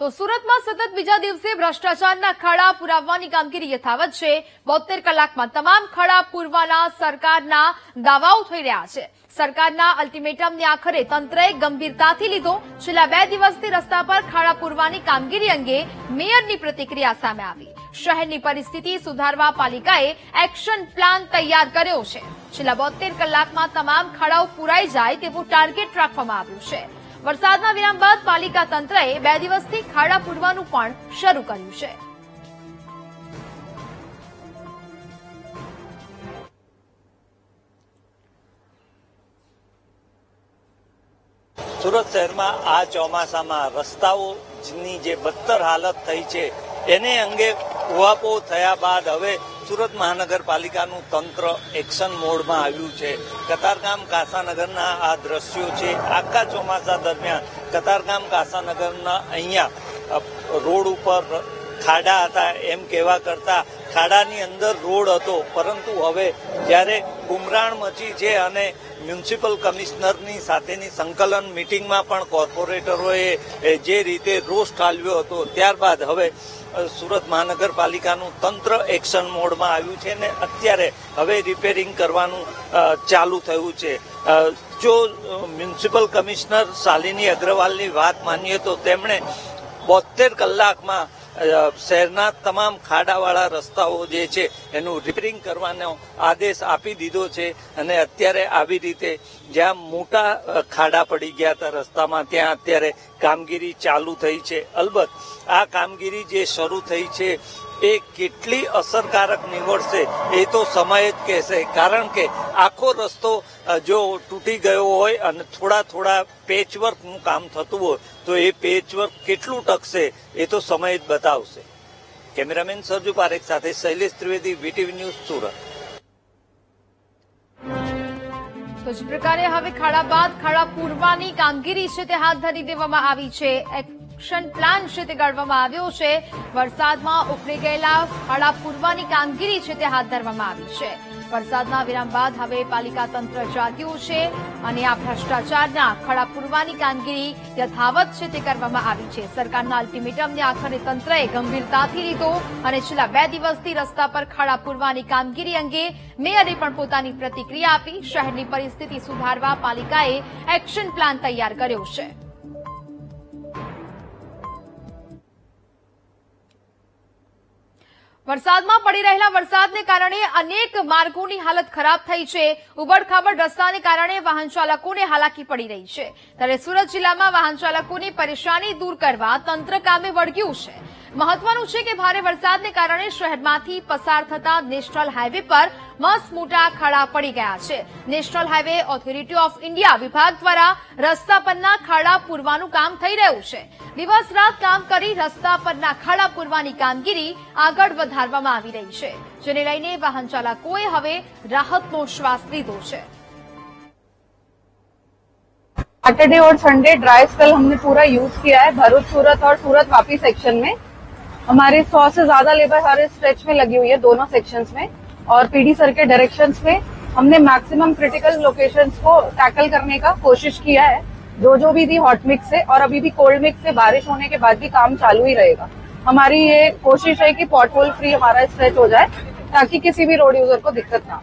તો સુરતમાં સતત બીજા દિવસે ભ્રષ્ટાચારના ખાડા પુરાવવાની કામગીરી યથાવત છે. બોતેર કલાકમાં તમામ ખાડા પૂરવાના સરકારના દાવાઓ થઈ રહ્યા છે. સરકારના અલ્ટિમેટમને આખરે તંત્રએ ગંભીરતાથી લીધો. છેલ્લા બે દિવસથી રસ્તા પર ખાડા પૂરવાની કામગીરી અંગે મેયરની પ્રતિક્રિયા સામે આવી. શહેરની પરિસ્થિતિ સુધારવા પાલિકાએ એક્શન પ્લાન તૈયાર કર્યો છે. છેલ્લા બોતેર કલાકમાં તમામ ખાડાઓ પુરાઈ જાય તેવું ટાર્ગેટ રાખવામાં આવ્યું છે. વરસાદના વિરામ બાદ પાલિકા તંત્રએ બે દિવસથી ખાડા પૂરવાનું પણ શરૂ કર્યું છે. સુરત શહેરમાં આ ચોમાસામાં રસ્તાઓની જે બદતર હાલત થઈ છે, એને અંગે ઉહાપો થયા બાદ હવે સુરત મહાનગરપાલિકાનું તંત્ર એક્શન મોડમાં આવ્યું છે. કતારગામ કાસાનગરના આ દ્રશ્યો છે. આખા ચોમાસા દરમિયાન કતારગામ કાસાનગરના અહીંયા રોડ ઉપર ખાડા હતા, એમ કહેવા કરતા ખાડાની અંદર રોડ હતો. પરંતુ હવે જ્યારે બુમરાણ મચી છે અને મ્યુનિસિપલ કમિશનરની સાથેની સંકલન મિટિંગમાં પણ કોર્પોરેટરોએ જે રીતે રોષ ઠાલવ્યો હતો, ત્યારબાદ હવે સુરત મહાનગરપાલિકાનું તંત્ર એક્શન મોડમાં આવ્યું છે ને અત્યારે હવે રિપેરિંગ કરવાનું ચાલુ થયું છે. જો મ્યુનિસિપલ કમિશનર શાલિની અગ્રવાલની વાત માનીએ તો તેમણે બોતેર કલાકમાં શહેરના તમામ ખાડાવાળા રસ્તાઓ જે છે, એનું રિપેરિંગ કરવાનો આદેશ આપી દીધો છે અને અત્યારે આવી રીતે જ્યાં મોટા ખાડા પડી ગયા હતા રસ્તામાં, ત્યાં અત્યારે કામગીરી ચાલુ થઈ છે. અલબત્ત આ કામગીરી જે શરૂ થઈ છે એ કેટલી અસરકારક નીવડશે એ તો સમય જ કહેશે. કારણ કે આખો રસ્તો જો તૂટી ગયો હોય અને થોડા થોડા પેચવર્કનું કામ થતું હોય, તો એ પેચવર્ક કેટલું ટકશે એ તો સમય જ બતાવશે. કેમેરામેન સરજુ પારેખ સાથે શૈલેષ ત્રિવેદી, વીટીવી ન્યૂઝ, સુરત. તો જ પ્રકારે હવે ખાડા બાદ ખાડા પૂરવાની કામગીરી છે તે હાથ ધરી દેવામાં આવી છે. એક્શન પ્લાન છે તે ઘડવામાં આવ્યો છે. વરસાદમાં ઉખડી ગયેલા હળા પૂરવાની કામગીરી છે તે હાથ ધરવામાં આવી છે. વરસાદના વિરામ બાદ હવે પાલિકા તંત્ર જાગ્યું છે અને આ ભ્રષ્ટાચારના ખડા પૂરવાની કામગીરી યથાવત છે તે કરવામાં આવી છે. સરકારના અલ્ટિમેટમને આખરે તંત્રએ ગંભીરતાથી લીધો અને છેલ્લા બે દિવસથી રસ્તા પર ખડા પૂરવાની કામગીરી અંગે મેયરે પણ પોતાની પ્રતિક્રિયા આપી. શહેરની પરિસ્થિતિ સુધારવા પાલિકાએ એક્શન પ્લાન તૈયાર કર્યો છે. વરસાદમાં પડી રહેલા વરસાદને કારણે અનેક માર્ગોની હાલત ખરાબ થઈ છે. ઉબડખાબડ રસ્તાને કારણે વાહન ચાલકોને હાલાકી પડી રહી છે. ત્યારે સુરત જિલ્લામાં વાહન ચાલકોની પરેશાની દૂર કરવા તંત્ર કામે વળગ્યું છે. મહત્વનું છે કે ભારે વરસાદને કારણે શહેરમાંથી પસાર થતા નેશનલ હાઈવે પર મસ્ત મોટા ખાડા પડી ગયા છે national highway authority of India વિભાગ દ્વારા રસ્તા પરના ખાડા પૂરવાનું કામ થઈ રહ્યું છે દિવસ રાત કામ કરી રસ્તા પરના ખાડા પૂરવાની કામગીરી આગળ વધારવામાં આવી રહી છે જેને લઈને વાહન ચાલકોએ હવે રાહતનો શ્વાસ લીધો છે सैटरडे और संडे ड्राई स्पेल हमने पूरा यूज किया है भरूच सूरत और सूरत वापी सेक्शन में हमारे सौ से ज़्यादा लेबर हर स्ट्रेच में लगी हुई है, दोनों सेक्शंस में। और पीडी सर के डायरेक्शंस में हमने मैक्सिमम क्रिटिकल लोकेशन को टैकल करने का कोशिश किया है। जो जो भी थी हॉट मिक्स से, और अभी भी कोल्ड मिक्स से बारिश होने के बाद भी काम चालू ही रहेगा। हमारी ये कोशिश है कि पॉटहोल फ्री हमारा स्ट्रेच हो जाए, ताकि किसी भी रोड यूज़र को दिक्कत ना